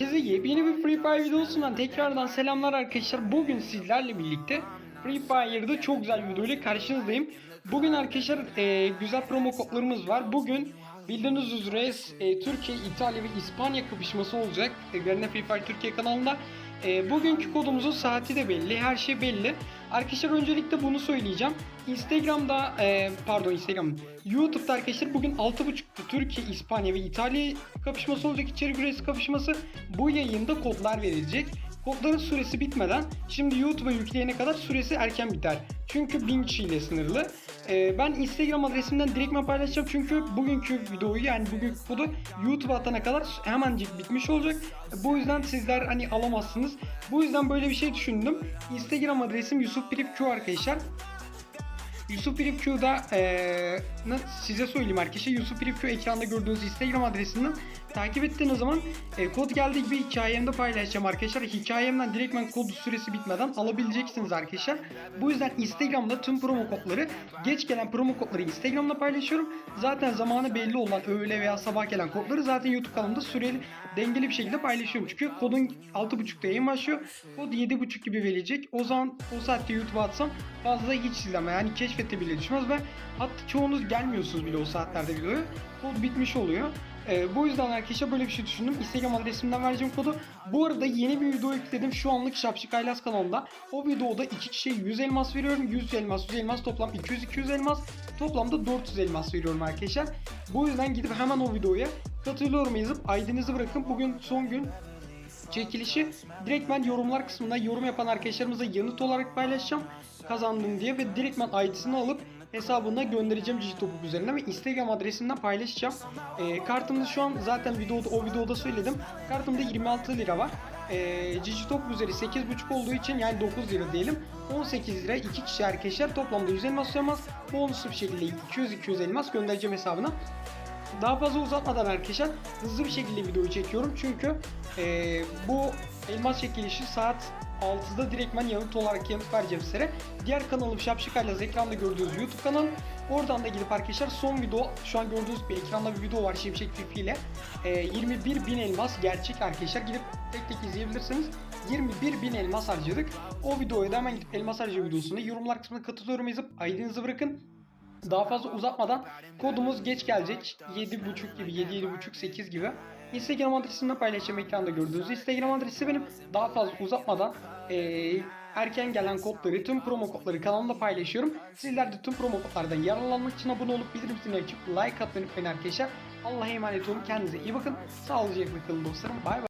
Herkese yepyeni bir Free Fire videosundan tekrardan selamlar arkadaşlar. Bugün sizlerle birlikte Free Fire'da çok güzel bir video ile karşınızdayım. Bugün arkadaşlar e, güzel promo kodlarımız var. Bugün bildiğiniz üzere e, Türkiye, İtalya ve İspanya kapışması olacak. E, Garena Free Fire Türkiye kanalında. E, bugünkü kodumuzun saati de belli, her şey belli. Arkadaşlar öncelikle bunu söyleyeceğim. Instagram'da, e, pardon Instagram, YouTube'da arkadaşlar bugün 6.30'da Türkiye, İspanya ve İtalya kapışması olacak. içerik üretisi kapışması. Bu yayında kodlar verilecek. Kodların süresi bitmeden şimdi YouTube'a yükleyene kadar süresi erken biter. Çünkü 1000 kişiyle sınırlı. Ee, ben Instagram adresimden direktmen paylaşacağım çünkü bugünkü videoyu yani bugünkü kodu YouTube'a atana kadar hemencik bitmiş olacak. Bu yüzden sizler hani alamazsınız. Bu yüzden böyle bir şey düşündüm. Instagram adresim Yusuf Pirip Q arkadaşlar. Yusuf eee, na- size söyleyeyim arkadaşlar Yusuf Pirip Q ekranda gördüğünüz Instagram adresinden takip ettiğiniz zaman e, kod geldiği gibi hikayemde paylaşacağım arkadaşlar. Hikayemden direktmen kod süresi bitmeden alabileceksiniz arkadaşlar. Bu yüzden Instagram'da tüm promo kodları geç gelen promo kodları Instagram'da paylaşıyorum. Zaten zamanı belli olan öğle veya sabah gelen kodları zaten YouTube kanalımda süreli dengeli bir şekilde paylaşıyorum. Çünkü kodun 6.30'da yayın başlıyor. Kod 7.30 gibi verecek. O zaman o saatte YouTube'a atsam fazla hiç izleme yani keşfete bile düşmez ve hatta çoğunuz gelmiyorsunuz bile o saatlerde videoya. Kod bitmiş oluyor. Ee, bu yüzden arkadaşlar böyle bir şey düşündüm. Instagram adresimden vereceğim kodu. Bu arada yeni bir video yükledim. Şu anlık Şapşik Aylas kanalında. O videoda iki kişiye 100 elmas veriyorum. 100 elmas, 100 elmas toplam 200-200 elmas. Toplamda 400 elmas veriyorum arkadaşlar. Bu yüzden gidip hemen o videoya katılıyorum yazıp ID'nizi bırakın. Bugün son gün çekilişi direktmen yorumlar kısmında yorum yapan arkadaşlarımıza yanıt olarak paylaşacağım kazandım diye ve direktmen ID'sini alıp hesabına göndereceğim Digitopuk üzerinden ve Instagram adresinden paylaşacağım. Ee, kartımda şu an zaten videoda o videoda söyledim. Kartımda 26 lira var. Ee, Digitopuk üzeri 8.5 olduğu için yani 9 lira diyelim. 18 lira 2 kişi arkadaşlar toplamda 100 elmas elmas bonuslu bir şekilde 200-200 elmas göndereceğim hesabına. Daha fazla uzatmadan arkadaşlar hızlı bir şekilde videoyu çekiyorum çünkü eee, bu elmas çekilişi saat 6'da direktmen yanıt olarak yanıt vereceğim sizlere. Diğer kanalım Şapşik Aylaz ekranda gördüğünüz YouTube kanalı. Oradan da gidip arkadaşlar son video şu an gördüğünüz bir ekranda bir video var Şimşek Fifi ile. Eee 21 bin elmas gerçek arkadaşlar gidip tek tek izleyebilirsiniz. 21 bin elmas harcadık. O videoya da hemen gidip elmas harcama videosunda yorumlar kısmına katılıyorum yazıp ID'nizi bırakın. Daha fazla uzatmadan kodumuz geç gelecek. 7.30 gibi 7 8 gibi. Instagram adresimden paylaşacağım ekranda gördüğünüz Instagram adresi benim. Daha fazla uzatmadan eee, erken gelen kodları, tüm promo kodları kanalımda paylaşıyorum. Sizler de tüm promo kodlardan yararlanmak için abone olup bildirim zilini açıp like atmayı unutmayın arkadaşlar. Allah'a emanet olun. Kendinize iyi bakın. Sağlıcakla kalın dostlarım. Bay bay.